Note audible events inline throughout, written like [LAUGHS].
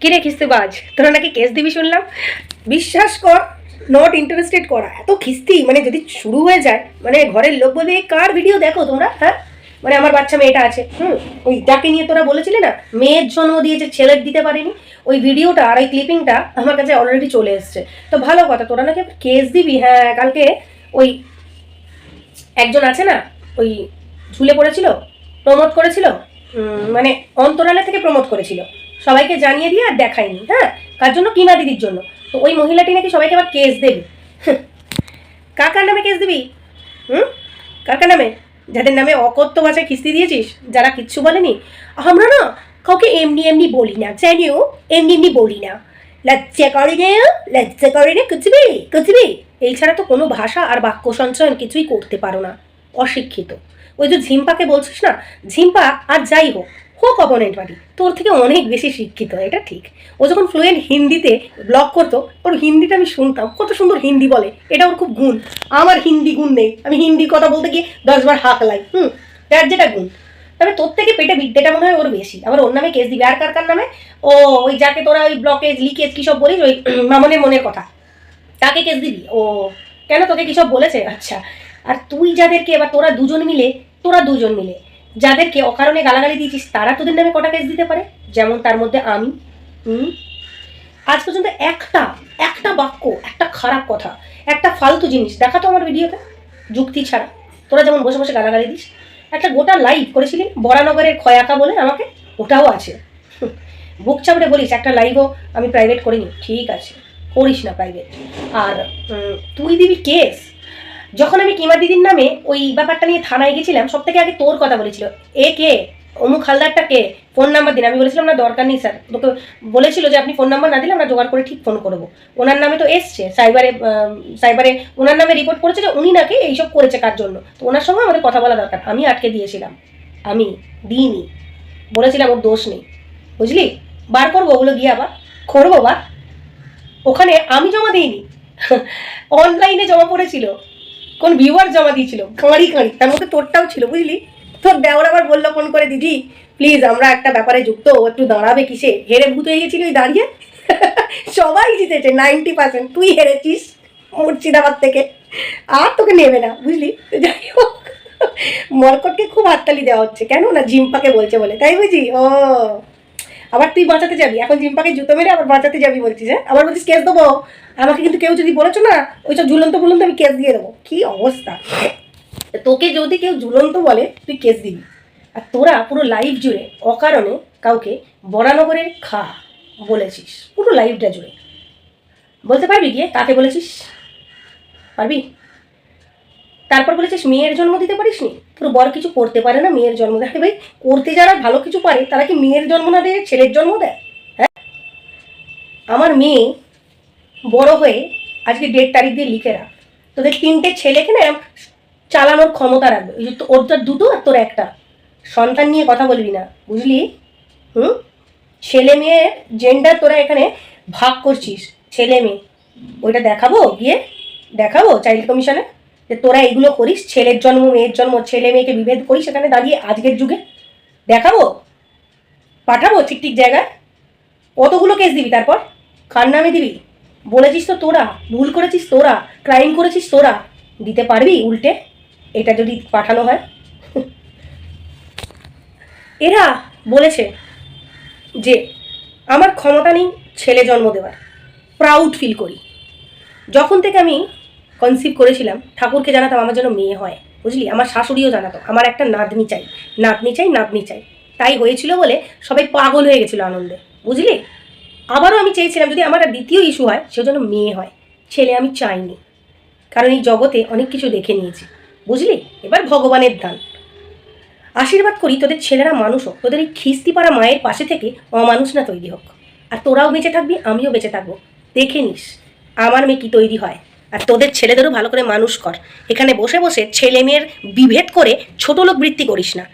কিরে খিস্তিবাজ তোরা নাকি কেস দিবি শুনলাম? বিশ্বাস কর নট ইন্টারেস্টেড করা। এত খিস্তি মানে যদি শুরু হয়ে যায় মানে ঘরের লোক বলবে কার ভিডিও দেখো তোমরা? হ্যাঁ? মানে আমার বাচ্চা মেয়েটা আছে, হুম? ওই যাকে নিয়ে তোরা বলেছিলে না, মেয়ের জন্ম দিয়েছে ছেলের দিতে পারেনি, ওই ভিডিওটা আর ওই ক্লিপিংটা আমার কাছে অলরেডি চলে এসছে। তো ভালো কথা, তোরা নাকি কেস দিবি? হ্যাঁ কালকে ওই একজন আছে না, ওই ঝুলে পড়েছিল প্রমোট করেছিল? মানে অন্তরালে থেকে প্রমোট করেছিল। সবাইকে জানিয়ে দিয়ে আর দেখায়নি হ্যাঁ? কার জন্য? কিমা দিদির জন্য। তো ওই মহিলাটি নাকি সবাইকে আবার কেস দেবে? [LAUGHS] কার কার নামে কেস দিবি? হুম? কার কার নামে? যাদের নামে অকথ্য ভাষায় কিস্তি দিয়েছিস, যারা কিচ্ছু বলেনি? আমরা না কাউকে এমনি এমনি বলি না জানিও এমনি এমনি বলি না। লজ্জা করে না লজ্জা করে না কুচবি কুচবি। এই ছাড়া তো কোনো ভাষা আর বাক্য সঞ্চয়ন কিছুই করতে পারো না, অশিক্ষিত। ওই যে ঝিম্পাকে বলছিস না? ঝিম্পা, আর যাই হোক হোক অপোনেন্ট পার্টি তোর থেকে অনেক বেশি শিক্ষিত, এটা ঠিক। ও যখন ফ্লুয়েন্ট হিন্দিতে ব্লগ করতো, ওর হিন্দিটা আমি শুনতাম। কত সুন্দর হিন্দি বলে, এটা ওর খুব গুণ। আমার হিন্দি গুণ নেই। আমি হিন্দি কথা বলতে গিয়ে দশবার হাঁকলাই হুম, যার যেটা গুণ। তবে তোর থেকে পেটে বিদ্যেটা মনে হয় ওর বেশি। আবার ওর নামে কেস দিবি। আর কার কার নামে? ও, ওই যাকে তোরা ওই ব্লকেজ লিকেজ কী সব বলিস? ওই [CLEARS THROAT] মামনের মনের কথা। তাকে কেস দিবি? ও, কেন তোকে কী সব বলেছে? আচ্ছা। আর তুই যাদেরকে, এবার তোরা দুজন মিলে, তোরা দুজন মিলে। যাদেরকে অকারণে গালাগালি দিয়েছিস, তারা তোদের নামে কটা কেস দিতে পারে? যেমন তার মধ্যে আমি, হুম? আজ পর্যন্ত একটা একটা বাক্য, একটা খারাপ কথা, একটা ফালতু জিনিস, দেখা তো আমার ভিডিওতে, যুক্তি ছাড়া। তোরা যেমন বসে বসে গালাগালি দিস, একটা গোটা লাইভ করেছিলি, বরানগরের খয়াকা বলে আমাকে, ওটাও আছে। বুক চাপড়ে বলিস, একটা লাইভও আমি প্রাইভেট করিনি, ঠিক আছে, করিস না প্রাইভেট আর তুই দিবি কেস যখন আমি কিমা দিদির নামে ওই ব্যাপারটা নিয়ে থানায় গেছিলাম, সব থেকে আগে তোর কথা বলেছিল। এ কে? অমুক হালদারটা কে? ফোন নাম্বার দিন। আমি বলেছিলাম, না, দরকার নেই, স্যার। তোকে বলেছিল যে, আপনি ফোন নাম্বার না দিলে আমরা জোগাড় করে ঠিক ফোন করব। ওনার নামে তো এসছে, সাইবারে সাইবারে ওনার নামে রিপোর্ট করেছে যে, উনি নাকি এইসব করেছে কার জন্য। তো ওনার সঙ্গে আমাদের কথা বলা দরকার। আমি আটকে দিয়েছিলাম। আমি দিইনি। বলেছিলাম, ওর দোষ নেই। বুঝলি? বার করব ওগুলো গিয়ে আবার। করব বা ওখানে আমি জমা দিইনি। [LAUGHS] অনলাইনে জমা পড়েছিল। কোন ভিউয়ার জমা দিয়েছিল? কাঁড়ি কাঁড়ি তার মধ্যে তোরটাও ছিল, বুঝলি? তোর দেওয়ার আবার বলল ফোন করে, দিদি প্লিজ আমরা একটা ব্যাপারে যুক্ত একটু দাঁড়াবে কিসে? হেরে ভূত হয়ে গেছিলি ওই দাঁড়িয়ে? [LAUGHS] সবাই জিতেছে নাইনটি পার্সেন্ট তুই হেরেছিস মুর্শিদাবাদ থেকে। আর তোকে নেবে না, বুঝলি? যাই হোক, মরকটকে খুব হাততালি দেওয়া হচ্ছে। কেন না জিম্পাকে বলছে বলে, তাই বুঝি ও। আবার তুই বাঁচাতে যাবি। এখন জিম্পাকে জুতো মেরে আবার বাঁচাতে যাবি বলছিস হ্যাঁ? আবার বলছিস কেস দেবো? আমাকে কিন্তু কেউ যদি বলেছ না, ওই সব ঝুলন্ত ফুলন্ত আমি কেস দিয়ে দেবো। কি অবস্থা? তোকে যদি কেউ ঝুলন্ত বলে, তুই কেস দিবি। আর তোরা পুরো লাইভ জুড়ে অকারণে কাউকে বরানগরের খা বলেছিস। পুরো লাইফটা জুড়ে। বলতে পারবি গিয়ে? কাকে বলেছিস? পারবি? তারপর বলেছিস, মেয়ের জন্ম দিতে পারিস নি তোর বর কিছু করতে পারে না, মেয়ের জন্ম দেয়। ভাই, করতে যারা ভালো কিছু পারে, তারা কি মেয়ের জন্ম না দেয়, ছেলের জন্ম দেয়? হ্যাঁ? আমার মেয়ে বড় হয়ে আজকে ডেট তারিখ দিয়ে লিখে রাখ। তোদের তিনটে ছেলেকে না চালানোর ক্ষমতা রাখবে। ওর তোর দুটো আর তোর একটা। সন্তান নিয়ে কথা বলবি না, বুঝলি? হুম? ছেলে মেয়ে জেন্ডার তোরা এখানে ভাগ করছিস। ছেলে মেয়ে, ওইটা দেখাবো গিয়ে? দেখাবো চাইল্ড কমিশনে যে তোরা এগুলো করিস, ছেলের জন্ম, মেয়ের জন্ম, ছেলে মেয়েকে বিভেদ করিস, সেখানে দাঁড়িয়ে আজকের যুগে দেখাবো, পাঠাবো ঠিক ঠিক জায়গায়। কতগুলো কেস দিবি তারপর? কার নামে দিবি? বলেছিস তো তোরা, ভুল করেছিস তোরা ক্রাইম করেছিস তোরা। দিতে পারবি উল্টে, এটা যদি পাঠানো হয়। [LAUGHS] এরা বলেছে যে, আমার ক্ষমতা নেই ছেলে জন্ম দেওয়ার প্রাউড ফিল করি। যখন থেকে আমি কনসিভ করেছিলাম, ঠাকুরকে জানাতাম আমার যেন মেয়ে হয়। বুঝলি? আমার শাশুড়িও জানাতো, আমার একটা নাতনি চাই নাতনি চাই নাতনি চাই। তাই হয়েছিল বলে সবাই পাগল হয়ে গেছিল আনন্দে, বুঝলি? আবারও আমি চেয়েছিলাম যদি আমার দ্বিতীয় ইস্যু হয়, সে যেন মেয়ে হয়। ছেলে আমি চাইনি, কারণ এই জগতে অনেক কিছু দেখে নিয়েছি, বুঝলি? এবার ভগবানের দান। আশীর্বাদ করি তোদের ছেলেরা মানুষ হোক, তোদের এই খিস্তি পাড়া মায়ের পাশে থেকে অমানুষ না তৈরি হোক। আর তোরাও বেঁচে থাকবি, আমিও বেঁচে থাকব। দেখে নিস, আমার মেয়ে কি তৈরি হয়? আর তোদের ছেলেদেরও ভালো করে মানুষ কর। এখানে বসে বসে ছেলে মেয়ের বিভেদ করে ছোট লোক বৃত্তি করিস না।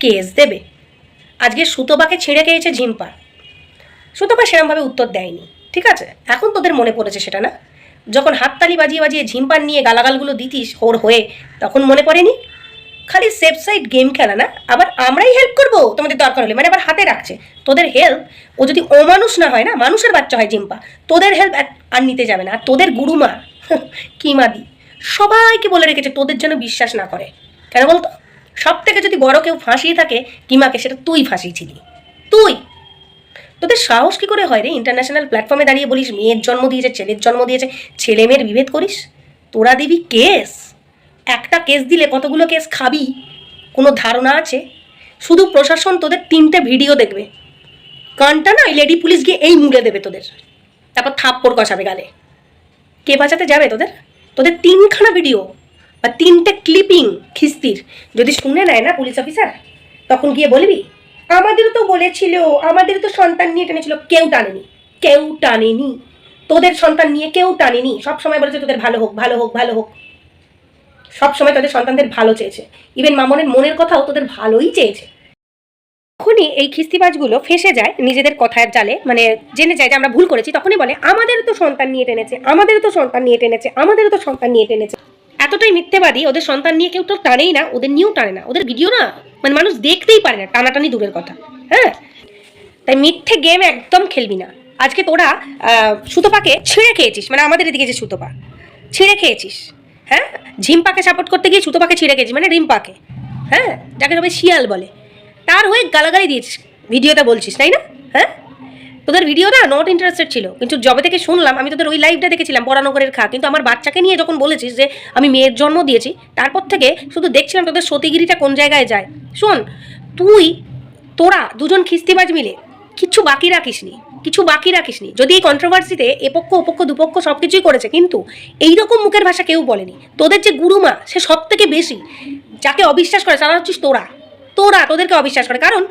কেস দেবে। আজকে সুতোপাকে ছিঁড়ে খেয়েছে ঝিম্পা। সুতপা সেরমভাবে উত্তর দেয়নি, ঠিক আছে? এখন তোদের মনে পড়েছে সেটা না? যখন হাততালি বাজিয়ে বাজিয়ে ঝিম্পার নিয়ে গালাগালগুলো দিতিস ওর হয়ে, তখন মনে পড়েনি? খালি সেফ সাইড গেম খেলা না? আবার আমরাই হেল্প করব? তোমাদের দরকার হলে। মানে আবার হাতে রাখছে। তোদের হেল্প ও যদি অমানুষ না হয় না, মানুষের বাচ্চা হয় জিম্পা তোদের হেল্প আর নিতে যাবে না। আর তোদের গুরুমা কিমাদি সবাইকে বলে রেখেছে, তোদের যেন বিশ্বাস না করে। কেন বলতো? সব থেকে যদি বড় কেউ ফাঁসিয়ে থাকে, কিমাকে, সেটা তুই ফাঁসিয়েছিলি। তুই! তোদের সাহস কি করে হয় রে? ইন্টারন্যাশনাল প্ল্যাটফর্মে দাঁড়িয়ে বলিস, মেয়ের জন্ম দিয়েছে, ছেলের জন্ম দিয়েছে ছেলে মেয়ের বিভেদ করিস? তোরা দিবি কেস। একটা কেস দিলে কতগুলো কেস খাবি? কোনো ধারণা আছে? শুধু প্রশাসন তোদের তিনটে ভিডিও দেখবে। কানটা না লেডি পুলিশ গিয়ে এই মুড়ে দেবে তোদের। তারপর থাপ্পড় কষাবে গালে। কে বাঁচাতে যাবে তোদের? তোদের তিনখানা ভিডিও বা তিনটে ক্লিপিং খিস্তির। যদি শুনে নেয় না পুলিশ অফিসার তখন গিয়ে বলবি, আমাদেরও তো বলেছিল, আমাদেরও তো সন্তান নিয়ে টেনেছিল, কেউ টানেনি কেউ টানেনি। তোদের সন্তান নিয়ে কেউ টানেনি। সব সময় বলেছে তোদের ভালো হোক ভালো হোক ভালো হোক। সব সময় তোদের সন্তানদের ভালো চেয়েছে। ইভেন মামনের মনের কথাও তোদের ভালোই চেয়েছে। তখনই এই খিস্তিবাজগুলো ফেসে যায় নিজেদের কথার জালে মানে জেনে যায় যে আমরা ভুল করেছি, তখনই বলে আমাদের তো সন্তান নিয়ে টেনেছে আমাদের তো সন্তান নিয়ে টেনেছে, আমাদেরও তো সন্তান নিয়ে টেনেছে। এতটাই মিথ্যেবাদী, ওদের সন্তান নিয়ে কেউ তো টানেই না, ওদের নিয়েও টানে না। ওদের ভিডিও না মানে মানুষ দেখতেই পারে না, টানাটানি দূরের কথা হ্যাঁ? তাই মিথ্যে গেম একদম খেলবি না। আজকে তোরা সুতোপাকে ছিঁড়ে খেয়েছিস মানে আমাদের এদিকে যে সুতোপা, ছিঁড়ে খেয়েছিস হ্যাঁ? ঝিমপাকে সাপোর্ট করতে গিয়ে সুতোপাকে ছিঁড়ে খেয়েছিস মানে রিম্পাকে হ্যাঁ? যাকে সবাই শিয়াল বলে। তার হয়ে গালাগালি দিয়েছিস, ভিডিওতে বলছিস, তাই না? হ্যাঁ? তোদের ভিডিও না নট ইন্টারেস্টেড ছিল, কিন্তু জবে থেকে শুনলাম, আমি তোদের ওই লাইভটা দেখেছিলাম বরানগরের খা, কিন্তু আমার বাচ্চাকে নিয়ে যখন বলেছিস যে আমি মেয়ের জন্ম দিয়েছি, তারপর থেকে শুধু দেখছিলাম তোদের সতীগিরিটা কোন জায়গায় যায়। শোন, তুই, তোরা দুজন খিস্তিবাজ মিলে কিচ্ছু বাকি রাখিসনি, কিছু বাকি রাখিসনি। যদি এই কন্ট্রোভার্সিতে এপক্ষ, ওপক্ষ, দুপক্ষ সব কিছুই করেছে, কিন্তু এইরকম মুখের ভাষা কেউ বলেনি। তোদের যে গুরুমা, সে সব থেকে বেশি, যাকে অবিশ্বাস করে, তারা হচ্ছিস তোরা। তোরা তোদেরকে অবিশ্বাস করে। কারণ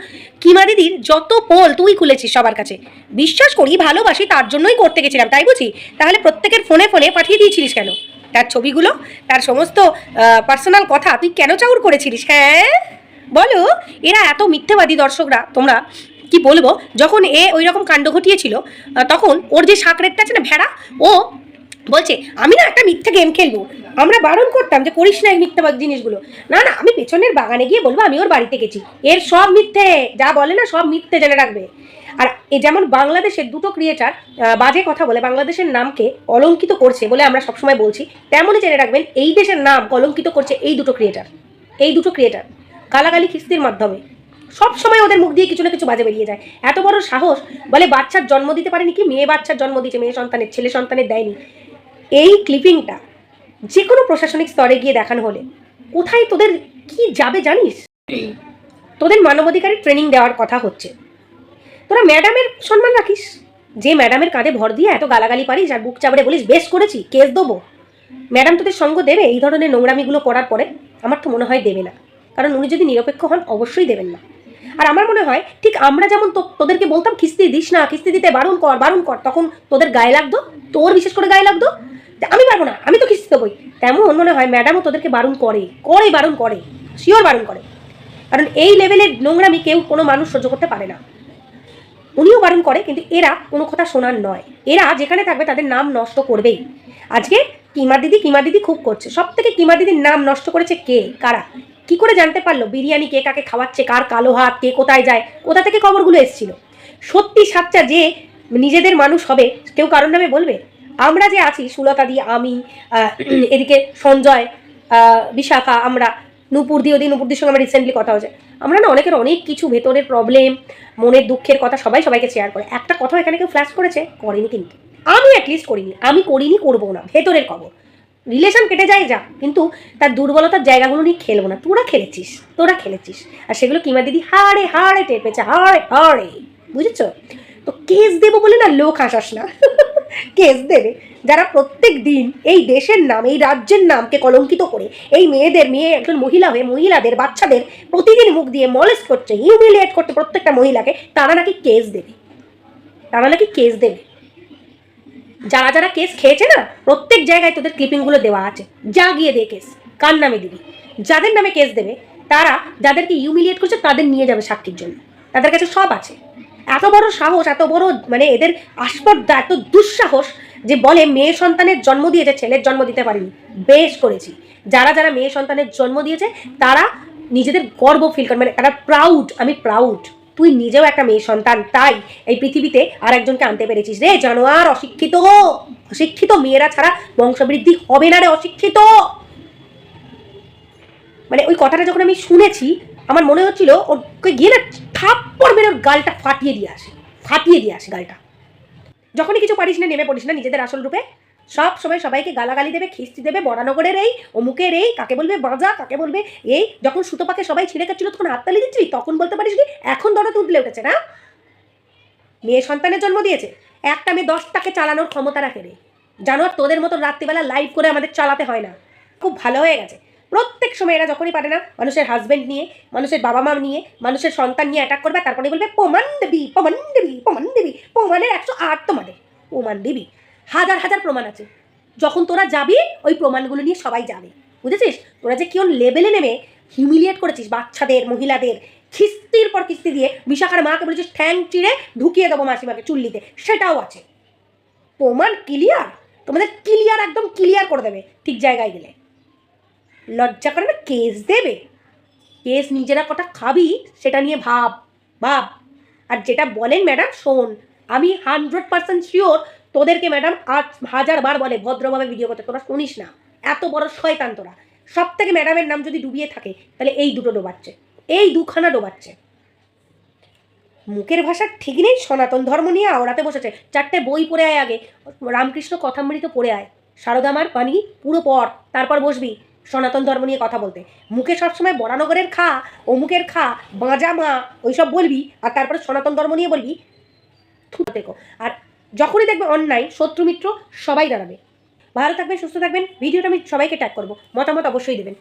কিমা দিদির যত পোল তুই খুলেছিস সবার কাছে, বিশ্বাস করি ভালোবাসি তার জন্যই করতে গেছিলাম, তাই বুঝি? তাহলে প্রত্যেকের ফোনে ফোনে পাঠিয়ে দিয়েছিলিস কেন? তার ছবিগুলো, তার সমস্ত পার্সোনাল কথা তুই কেন চাউর করেছিলিস? হ্যাঁ? বলো, এরা এত মিথ্যেবাদী দর্শকরা, তোমরা কি বলব? যখন এ ওই রকম কাণ্ড ঘটিয়েছিল তখন ওর যে সাকরেটটা আছে না, ভেড়া, ও বলছে, আমি না একটা মিথ্যে গেম খেলব। আমরা বারণ করতাম যে করিস না এই মিথ্যাবাদ জিনিসগুলো। না না, আমি পেছনের বাগানে গিয়ে বলব, আমি ওর বাড়িতে গেছি। এর সব মিথ্যে, যা বলে না সব মিথ্যে জেনে রাখবে। আর এ যেমন বাংলাদেশের দুটো ক্রিয়েটার বাজে কথা বলে, বাংলাদেশের নামকে অলঙ্কিত করছে বলে আমরা সবসময় বলছি, তেমনই জেনে রাখবেন, এই দেশের নাম কলঙ্কিত করছে এই দুটো ক্রিয়েটার এই দুটো ক্রিয়েটার গালাগালি খিস্তির মাধ্যমে। সব সময় ওদের মুখ দিয়ে কিছু না কিছু বাজে বেরিয়ে যায়। এত বড় সাহস, বলে বাচ্চার জন্ম দিতে পারেনি কি? মেয়ে বাচ্চার জন্ম দিয়েছে, মেয়ে সন্তানের, ছেলে সন্তানের দেয়নি। এই ক্লিপিংটা যে কোনো প্রশাসনিক স্তরে গিয়ে দেখানো হলে কোথায় তোদের কি যাবে জানিস? তোদের মানবাধিকারের ট্রেনিং দেওয়ার কথা হচ্ছে। তোরা ম্যাডামের সম্মান রাখিস। যে ম্যাডামের কাঁধে ভর দিয়ে এত গালাগালি পারিস আর বুক চাপড়ে বলিস, বেশ করেছি, কেস দেবো। ম্যাডাম তোদের সঙ্গ দেবে এই ধরনের নোংরামিগুলো করার পরে। আমার তো মনে হয় দেবে না। কারণ উনি যদি নিরপেক্ষ হন, অবশ্যই দেবেন না। আর আমার মনে হয়, ঠিক আমরা যেমন তোদেরকে বলতাম কিস্তি দিস না কিস্তি দিতে বারণ কর বারণ কর। তখন তোদের গায়ে লাগতো, তোর বিশেষ করে গায়ে লাগতো আমি পারব না, আমি তো কিস্তি দেবোই তেমন মনে হয় ম্যাডামও তোদেরকে বারণ করে করে বারণ করে, শিওর বারণ করে। কারণ এই লেভেলের নোংরামি কেউ কোনো মানুষ সহ্য করতে পারে না। উনিও বারণ করে, কিন্তু এরা কোনো কথা শোনার নয়। এরা যেখানে থাকবে তাদের নাম নষ্ট করবেই। আজকে কিমা দিদি কিমা দিদি খুব করছে। সব থেকে কিমা দিদির নাম নষ্ট করেছে কে? কারা? কি করে জানতে পারল বিরিয়ানি কে কাকে খাওয়াচ্ছে, কার কালো হাত, কে কোথায় যায়? কোথা থেকে খবরগুলো এসেছিল? সত্যি সাচ্চা যে নিজেদের মানুষ হবে, কেউ কারোর নামে বলবে? আমরা যে আছি সুলতা দি আমি এদিকে সঞ্জয় বিশাখা আমরা নূপুর দিয়ে ওদিন নূপুর দির সঙ্গে আমার রিসেন্টলি কথা হয়েছে। আমরা না অনেকের অনেক কিছু ভেতরের প্রবলেম মনের দুঃখের কথা সবাই সবাইকে শেয়ার করে। একটা কথা এখানে কেউ ফ্ল্যাশ করেছে করেনি কিন্তু। আমি অ্যাটলিস্ট করিনি আমি করিনি করব না ভেতরের খবর। রিলেশন কেটে যায় যা কিন্তু তার দুর্বলতার জায়গাগুলো নিয়ে খেলব না। তোরা খেলেছিস তোরা খেলেছিস। আর সেগুলো কিমা দিদি হাড়ে হাড়ে টের পেয়েছে হাড়ে হাড়ে। বুঝেছ? তো কেস দেবো বলে না লোক হাসাস না। [LAUGHS] কেস দেবে। যারা প্রত্যেক দিন এই দেশের নাম, এই রাজ্যের নামকে কলঙ্কিত করে, এই মেয়েদের, মেয়ে একজন মহিলা হয়ে, মহিলাদের, বাচ্চাদের প্রতিদিন মুখ দিয়ে মলেস্ট করছে হিউমিলিয়েট করছে প্রত্যেকটা মহিলাকে, তারা নাকি কেস দেবে। তারা নাকি কেস দেবে। যারা যারা কেস খেয়েছে না, প্রত্যেক জায়গায় তোদের ক্লিপিংগুলো দেওয়া আছে। যা গিয়ে দে কেস, কার নামে দিবি? যাদের নামে কেস দেবে, তারা যাদেরকে ইউমিলিয়েট করছে, তাদের নিয়ে যাবে সাক্ষীর জন্য। তাদের কাছে সব আছে। এত বড় সাহস, এত বড় মানে এদের আস্পর্ধা, এত দুঃসাহস যে বলে মেয়ে সন্তানের জন্ম দিয়েছে, ছেলের জন্ম দিতে পারেনি। বেশ করেছি। যারা যারা মেয়ে সন্তানের জন্ম দিয়েছে, তারা নিজেদের গর্ব ফিল করে মানে তারা প্রাউড আমি প্রাউড তুই নিজেও একটা মেয়ে সন্তান, তাই এই পৃথিবীতে আর একজনকে আনতে পেরেছিস রে। জানোয়ার অশিক্ষিত। অশিক্ষিত মেয়েরা ছাড়া বংশবৃদ্ধি হবে না রে, অশিক্ষিত। মানে ওই কথাটা যখন আমি শুনেছি, আমার মনে হচ্ছিল ওকে গিয়ে না থাপ্পড় মেরে ওর গালটা ফাটিয়ে দিয়ে আসে, ফাটিয়ে দিয়ে আসে গালটা। যখনই কিছু পারিস না, নেমে পড়িস না, নিজেদের আসল রূপে। সব সময় সবাইকে গালাগালি দেবে, খিস্তি দেবে বরানগরের এই, অমুকের এই, কাকে বলবে বাজা, কাকে বলবে এই। যখন সুতো পাকে সবাই ছিঁড়ে কাচ্ছিল তখন হাততালি দিচ্ছি তখন বলতে পারিস কি, এখন দরদ উঠলে উঠেছে না? মেয়ে সন্তানের জন্ম দিয়েছে। একটা মেয়ে দশটাকে চালানোর ক্ষমতা রাখে রে। জানো তোদের মতো রাত্রিবেলা লাইভ করে আমাদের চালাতে হয় না। খুব ভালো হয়ে গেছে। প্রত্যেক সময় এরা যখনই পারে না, মানুষের হাজবেন্ড নিয়ে, মানুষের বাবা মা নিয়ে, মানুষের সন্তান নিয়ে অ্যাটাক করবে, তারপরে বলবে, প্রমাণ দেবী প্রমাণ দেবী প্রমাণ দেবী, প্রমাণের একশো আট তোমাদের প্রমাণ দেবী। হাজার হাজার প্রমাণ আছে। যখন তোরা যাবি, ওই প্রমাণগুলো নিয়ে সবাই যাবে। বুঝেছিস? তোরা যে কেউ লেভেলে নেমে হিউমিলিয়েট করেছিস বাচ্চাদের, মহিলাদের, খিস্তির পর কিস্তি দিয়ে বিশাখার মাকে বলেছিস, ঠ্যাং চিড়ে ঢুকিয়ে দেবো মাসিমাকে চুল্লিতে। সেটাও আছে। প্রমাণ ক্লিয়ার তোমাদের ক্লিয়ার একদম ক্লিয়ার করে দেবে, ঠিক জায়গায় গেলে। লজ্জা করে না? কেস দেবে। কেস নিজেরা কটা খাবি, সেটা নিয়ে ভাব ভাব। আর যেটা বলেন ম্যাডাম, শোন, আমি হান্ড্রেড পার্সেন্ট শিওর তোদেরকে ম্যাডাম আজ হাজার বার বলে, ভদ্রভাবে ভিডিও করতে। তোরা শুনিস না। এত বড় শয়তান তোরা। সব থেকে ম্যাডামের নাম যদি ডুবিয়ে থাকে, তাহলে এই দুটো ডোবাচ্ছে। এই দুখানা ডোবাচ্ছে। মুখের ভাষা ঠিক নেই, সনাতন ধর্ম নিয়ে আওড়াতে বসেছে। চারটে বই পড়ে আয় আগে। রামকৃষ্ণ কথামৃত পড়ে আয়। সারদামার পানি পুরো পর তারপর বসবি। সনাতন ধর্ম নিয়ে কথা বলতে। মুখে সবসময় বরানগরের খা, অমুকের খা, বাঁজা মা, ওইসব বলবি আর তারপরে সনাতন ধর্ম নিয়ে বলবি, থু দেখো। আর যখনই দেখবে অন্যায়, শত্রু মিত্র সবাই দাঁড়াবে। ভালো থাকবেন, সুস্থ থাকবেন, ভিডিওটা আমি সবাইকে ট্যাগ করব। মতামত অবশ্যই দেবেন।